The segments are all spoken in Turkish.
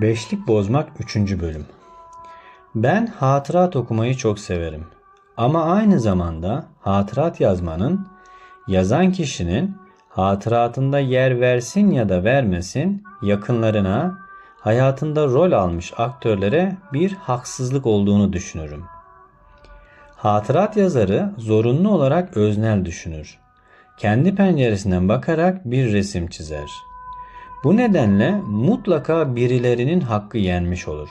Beşlik Bozmak 3. Bölüm Ben hatırat okumayı çok severim. Ama aynı zamanda hatırat yazmanın, yazan kişinin hatıratında yer versin ya da vermesin yakınlarına, hayatında rol almış aktörlere bir haksızlık olduğunu düşünürüm. Hatırat yazarı zorunlu olarak öznel düşünür. Kendi penceresinden bakarak bir resim çizer. Bu nedenle mutlaka birilerinin hakkı yenmiş olur.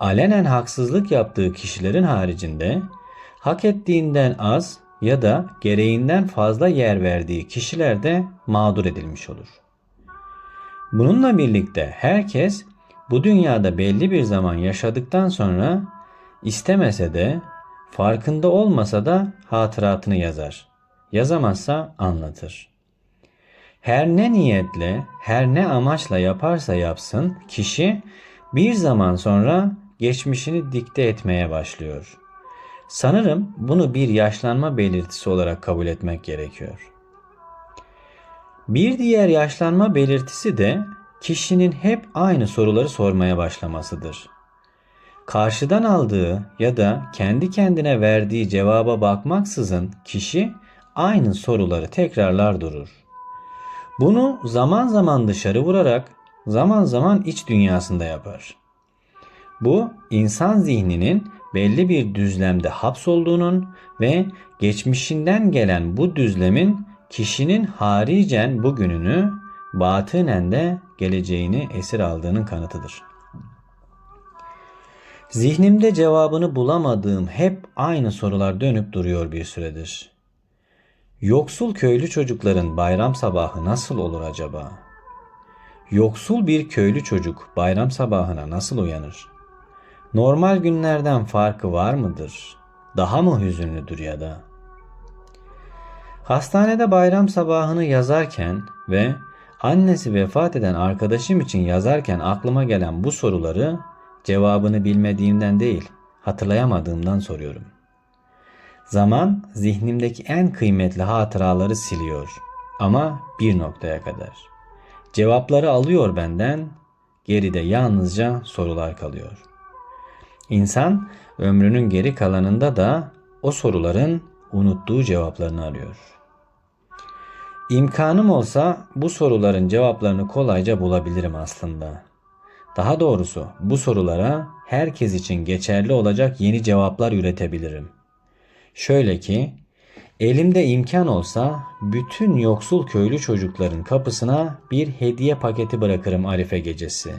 Alenen haksızlık yaptığı kişilerin haricinde hak ettiğinden az ya da gereğinden fazla yer verdiği kişiler de mağdur edilmiş olur. Bununla birlikte herkes bu dünyada belli bir zaman yaşadıktan sonra istemese de farkında olmasa da hatıratını yazar. Yazamazsa anlatır. Her ne niyetle, her ne amaçla yaparsa yapsın kişi bir zaman sonra geçmişini dikte etmeye başlıyor. Sanırım bunu bir yaşlanma belirtisi olarak kabul etmek gerekiyor. Bir diğer yaşlanma belirtisi de kişinin hep aynı soruları sormaya başlamasıdır. Karşıdan aldığı ya da kendi kendine verdiği cevaba bakmaksızın kişi aynı soruları tekrarlar durur. Bunu zaman zaman dışarı vurarak, zaman zaman iç dünyasında yapar. Bu insan zihninin belli bir düzlemde hapsolduğunun ve geçmişinden gelen bu düzlemin kişinin haricen bugününü, batınen de geleceğini esir aldığının kanıtıdır. Zihnimde cevabını bulamadığım hep aynı sorular dönüp duruyor bir süredir. Yoksul köylü çocukların bayram sabahı nasıl olur acaba? Yoksul bir köylü çocuk bayram sabahına nasıl uyanır? Normal günlerden farkı var mıdır? Daha mı hüzünlüdür ya da? Hastanede bayram sabahını yazarken ve annesi vefat eden arkadaşım için yazarken aklıma gelen bu soruları cevabını bilmediğimden değil, hatırlayamadığımdan soruyorum. Zaman zihnimdeki en kıymetli hatıraları siliyor ama bir noktaya kadar. Cevapları alıyor benden, geride yalnızca sorular kalıyor. İnsan ömrünün geri kalanında da o soruların unuttuğu cevaplarını arıyor. İmkanım olsa bu soruların cevaplarını kolayca bulabilirim aslında. Daha doğrusu bu sorulara herkes için geçerli olacak yeni cevaplar üretebilirim. Şöyle ki, elimde imkan olsa bütün yoksul köylü çocukların kapısına bir hediye paketi bırakırım Arife gecesi.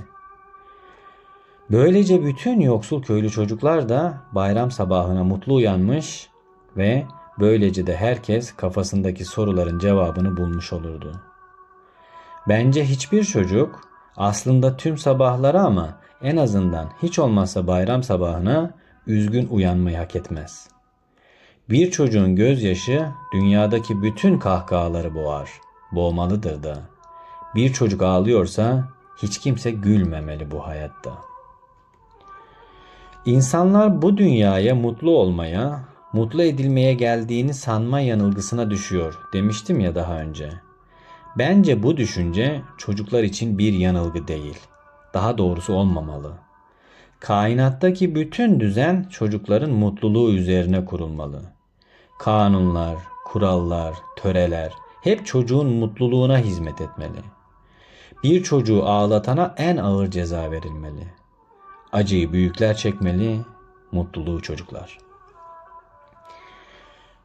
Böylece bütün yoksul köylü çocuklar da bayram sabahına mutlu uyanmış ve böylece de herkes kafasındaki soruların cevabını bulmuş olurdu. Bence hiçbir çocuk aslında tüm sabahları ama en azından hiç olmazsa bayram sabahına üzgün uyanmayı hak etmez. Bir çocuğun gözyaşı dünyadaki bütün kahkahaları boğar. Boğmalıdır da. Bir çocuk ağlıyorsa hiç kimse gülmemeli bu hayatta. İnsanlar bu dünyaya mutlu olmaya, mutlu edilmeye geldiğini sanma yanılgısına düşüyor demiştim ya daha önce. Bence bu düşünce çocuklar için bir yanılgı değil. Daha doğrusu olmamalı. Kainattaki bütün düzen çocukların mutluluğu üzerine kurulmalı. Kanunlar, kurallar, töreler hep çocuğun mutluluğuna hizmet etmeli. Bir çocuğu ağlatana en ağır ceza verilmeli. Acıyı büyükler çekmeli, mutluluğu çocuklar.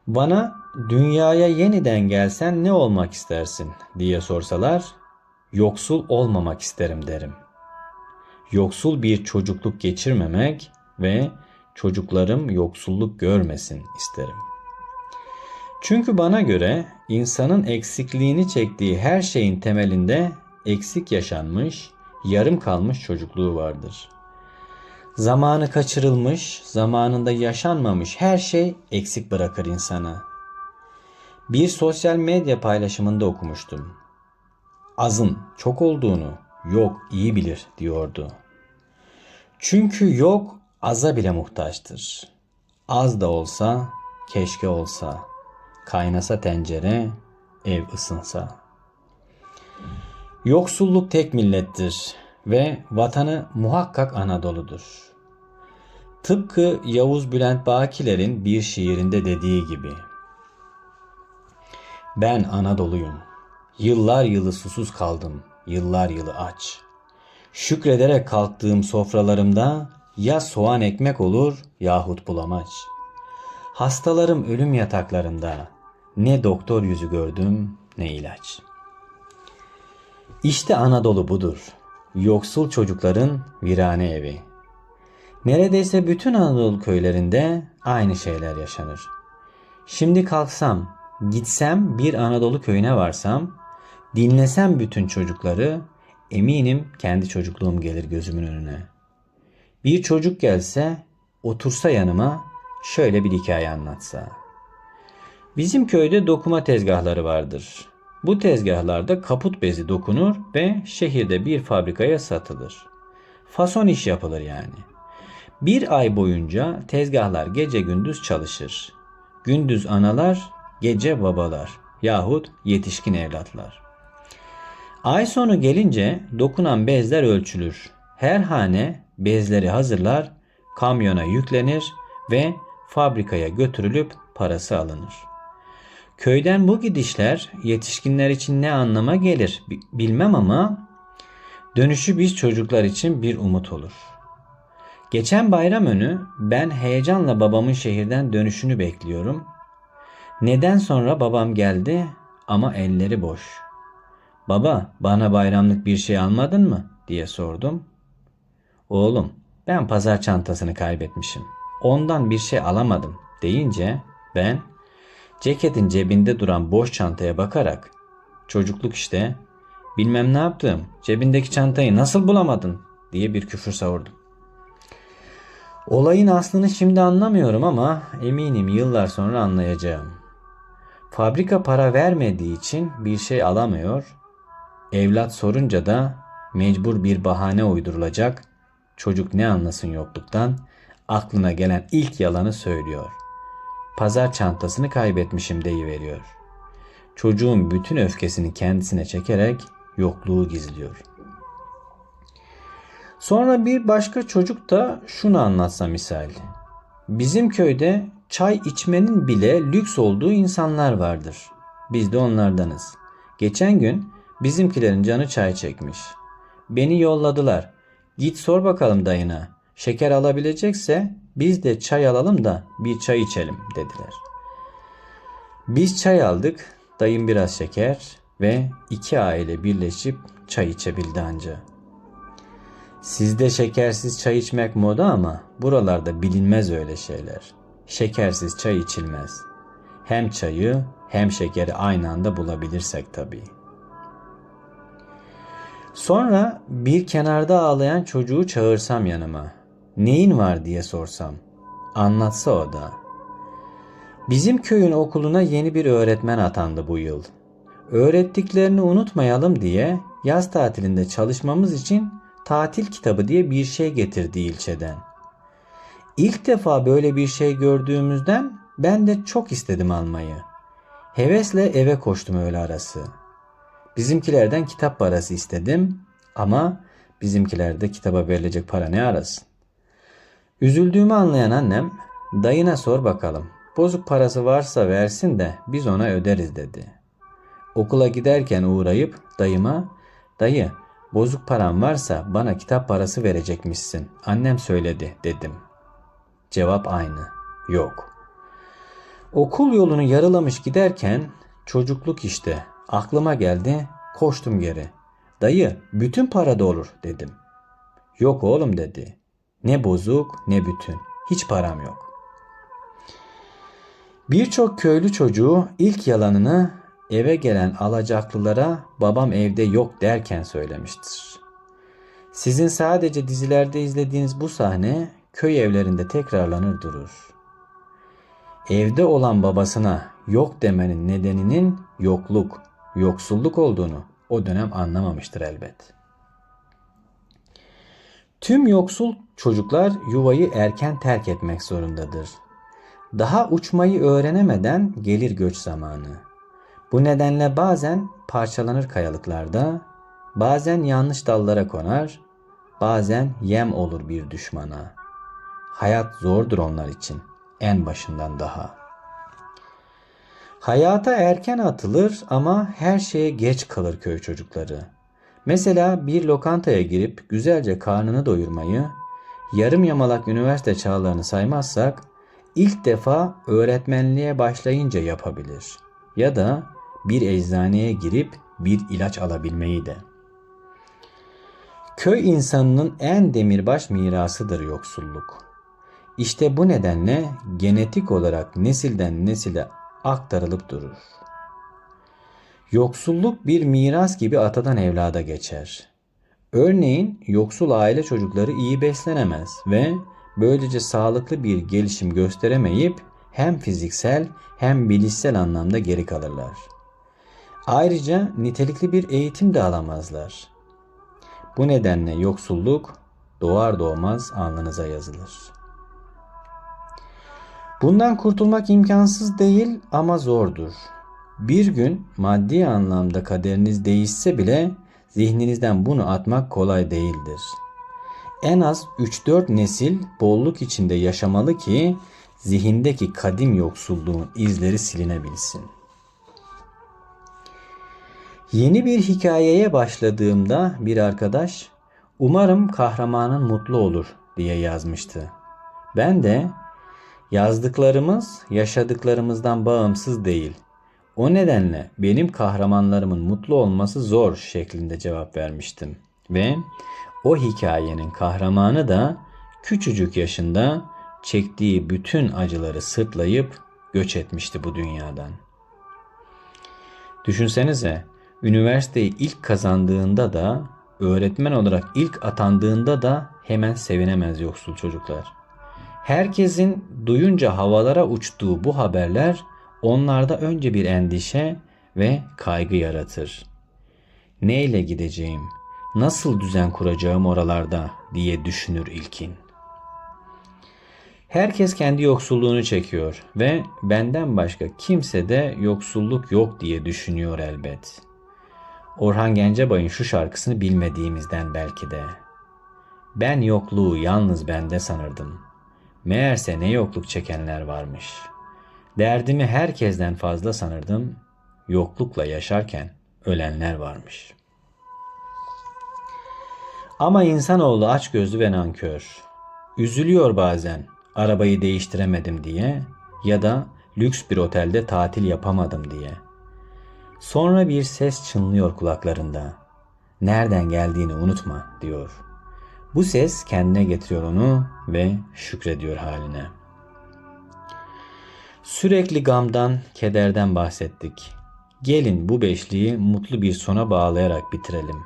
Bana dünyaya yeniden gelsen ne olmak istersin diye sorsalar yoksul olmamak isterim derim. Yoksul bir çocukluk geçirmemek ve çocuklarım yoksulluk görmesin isterim. Çünkü bana göre insanın eksikliğini çektiği her şeyin temelinde eksik yaşanmış, yarım kalmış çocukluğu vardır. Zamanı kaçırılmış, zamanında yaşanmamış her şey eksik bırakır insanı. Bir sosyal medya paylaşımında okumuştum. Azın çok olduğunu yok iyi bilir diyordu. Çünkü yok aza bile muhtaçtır. Az da olsa keşke olsa. Kaynasa tencere, ev ısınsa. Yoksulluk tek millettir. ve vatanı muhakkak Anadolu'dur. Tıpkı Yavuz Bülent Bakiler'in bir şiirinde dediği gibi. Ben Anadolu'yum. Yıllar yılı susuz kaldım, yıllar yılı aç. Şükrederek kalktığım sofralarımda ya soğan ekmek olur yahut bulamaç. Hastalarım ölüm yataklarında ne doktor yüzü gördüm ne ilaç. İşte Anadolu budur. Yoksul çocukların virane evi. Neredeyse bütün Anadolu köylerinde aynı şeyler yaşanır. Şimdi kalksam, gitsem bir Anadolu köyüne varsam, dinlesem bütün çocukları, eminim kendi çocukluğum gelir gözümün önüne. Bir çocuk gelse, otursa yanıma, şöyle bir hikaye anlatsa. Bizim köyde dokuma tezgahları vardır. Bu tezgahlarda kaput bezi dokunur ve şehirde bir fabrikaya satılır. Fason iş yapılır yani. Bir ay boyunca tezgahlar gece gündüz çalışır. Gündüz analar, gece babalar yahut yetişkin evlatlar. Ay sonu gelince dokunan bezler ölçülür. Her hane bezleri hazırlar, kamyona yüklenir ve fabrikaya götürülüp parası alınır. Köyden bu gidişler yetişkinler için ne anlama gelir bilmem ama dönüşü biz çocuklar için bir umut olur. Geçen bayram önü ben heyecanla babamın şehirden dönüşünü bekliyorum. Neden sonra babam geldi ama elleri boş. Baba bana bayramlık bir şey almadın mı diye sordum. Oğlum ben pazar çantasını kaybetmişim. Ondan bir şey alamadım deyince ben ceketin cebinde duran boş çantaya bakarak çocukluk işte bilmem ne yaptım cebindeki çantayı nasıl bulamadın diye bir küfür savurdum. Olayın aslını şimdi anlamıyorum ama eminim yıllar sonra anlayacağım. Fabrika para vermediği için bir şey alamıyor. Evlat sorunca da mecbur bir bahane uydurulacak. Çocuk ne anlasın yokluktan aklına gelen ilk yalanı söylüyor. Pazar çantasını kaybetmişim deyiveriyor. Çocuğun bütün öfkesini kendisine çekerek yokluğu gizliyor. Sonra bir başka çocuk da şunu anlatsa misal. Bizim köyde çay içmenin bile lüks olduğu insanlar vardır. Biz de onlardanız. Geçen gün bizimkilerin canı çay çekmiş. Beni yolladılar. Git sor bakalım dayına. Şeker alabilecekse biz de çay alalım da bir çay içelim dediler. Biz çay aldık. Dayım biraz şeker ve iki aile birleşip çay içebildi anca. Sizde şekersiz çay içmek moda ama buralarda bilinmez öyle şeyler. Şekersiz çay içilmez. Hem çayı hem şekeri aynı anda bulabilirsek tabii. Sonra bir kenarda ağlayan çocuğu çağırsam yanıma. Neyin var diye sorsam. Anlatsa o da. Bizim köyün okuluna yeni bir öğretmen atandı bu yıl. Öğrettiklerini unutmayalım diye yaz tatilinde çalışmamız için tatil kitabı diye bir şey getirdi ilçeden. İlk defa böyle bir şey gördüğümüzden ben de çok istedim almayı. Hevesle eve koştum öğle arası. Bizimkilerden kitap parası istedim ama bizimkilerde kitaba verilecek para ne arasın. Üzüldüğümü anlayan annem dayına sor bakalım bozuk parası varsa versin de biz ona öderiz dedi. Okula giderken uğrayıp dayıma dayı bozuk param varsa bana kitap parası verecekmişsin annem söyledi dedim. Cevap aynı yok. Okul yolunu yarılamış giderken çocukluk işte aklıma geldi koştum geri. Dayı bütün para da olur dedim. Yok oğlum dedi. Ne bozuk ne bütün. Hiç param yok. Birçok köylü çocuğu ilk yalanını eve gelen alacaklılara babam evde yok derken söylemiştir. Sizin sadece dizilerde izlediğiniz bu sahne köy evlerinde tekrarlanır durur. Evde olan babasına yok demenin nedeninin yokluk, yoksulluk olduğunu o dönem anlamamıştır elbet. Tüm yoksul çocuklar yuvayı erken terk etmek zorundadır. Daha uçmayı öğrenemeden gelir göç zamanı. Bu nedenle bazen parçalanır kayalıklarda, bazen yanlış dallara konar, bazen yem olur bir düşmana. Hayat zordur onlar için en başından daha. Hayata erken atılır ama her şeye geç kalır köy çocukları. Mesela bir lokantaya girip güzelce karnını doyurmayı, yarım yamalak üniversite çağlarını saymazsak ilk defa öğretmenliğe başlayınca yapabilir. Ya da bir eczaneye girip bir ilaç alabilmeyi de. Köy insanının en demirbaş mirasıdır yoksulluk. İşte bu nedenle genetik olarak nesilden nesile aktarılıp durur. Yoksulluk bir miras gibi atadan evlada geçer. Örneğin yoksul aile çocukları iyi beslenemez ve böylece sağlıklı bir gelişim gösteremeyip hem fiziksel hem bilişsel anlamda geri kalırlar. Ayrıca nitelikli bir eğitim de alamazlar. Bu nedenle yoksulluk doğar doğmaz alnınıza yazılır. Bundan kurtulmak imkansız değil ama zordur. Bir gün maddi anlamda kaderiniz değişse bile zihninizden bunu atmak kolay değildir. En az 3-4 nesil bolluk içinde yaşamalı ki zihindeki kadim yoksulluğun izleri silinebilsin. Yeni bir hikayeye başladığımda bir arkadaş umarım kahramanın mutlu olur diye yazmıştı. Ben de yazdıklarımız yaşadıklarımızdan bağımsız değil. O nedenle benim kahramanlarımın mutlu olması zor şeklinde cevap vermiştim. Ve o hikayenin kahramanı da küçücük yaşında çektiği bütün acıları sırtlayıp göç etmişti bu dünyadan. Düşünsenize üniversiteyi ilk kazandığında da öğretmen olarak ilk atandığında da hemen sevinemez yoksul çocuklar. Herkesin duyunca havalara uçtuğu bu haberler onlarda önce bir endişe ve kaygı yaratır. Neyle gideceğim, nasıl düzen kuracağım oralarda diye düşünür ilkin. Herkes kendi yoksulluğunu çekiyor ve benden başka kimse de yoksulluk yok diye düşünüyor elbet. Orhan Gencebay'ın şu şarkısını bilmediğimizden belki de. Ben yokluğu yalnız bende sanırdım. Meğerse ne yokluk çekenler varmış. Derdimi herkesten fazla sanırdım. Yoklukla yaşarken ölenler varmış. Ama insanoğlu açgözlü ve nankör. Üzülüyor bazen arabayı değiştiremedim diye ya da lüks bir otelde tatil yapamadım diye. Sonra bir ses çınlıyor kulaklarında. Nereden geldiğini unutma diyor. Bu ses kendine getiriyor onu ve şükrediyor haline. Sürekli gamdan, kederden bahsettik. Gelin bu beşliği mutlu bir sona bağlayarak bitirelim.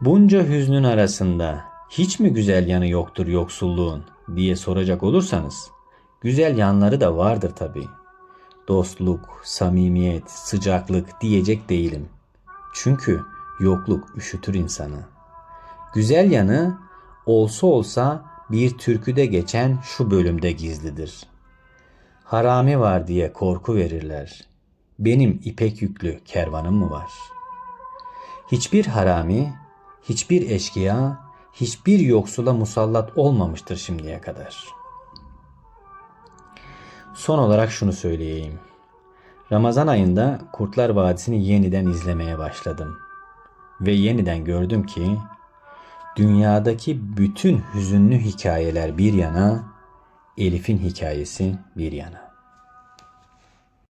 Bunca hüznün arasında hiç mi güzel yanı yoktur yoksulluğun diye soracak olursanız, güzel yanları da vardır tabii dostluk, samimiyet, sıcaklık diyecek değilim. Çünkü yokluk üşütür insanı. Güzel yanı olsa olsa bir türküde geçen şu bölümde gizlidir. Harami var diye korku verirler. Benim ipek yüklü kervanım mı var? Hiçbir harami, hiçbir eşkıya, hiçbir yoksula musallat olmamıştır şimdiye kadar.'' Son olarak şunu söyleyeyim. Ramazan ayında Kurtlar Vadisi'ni yeniden izlemeye başladım. Ve yeniden gördüm ki dünyadaki bütün hüzünlü hikayeler bir yana, Elif'in hikayesi bir yana.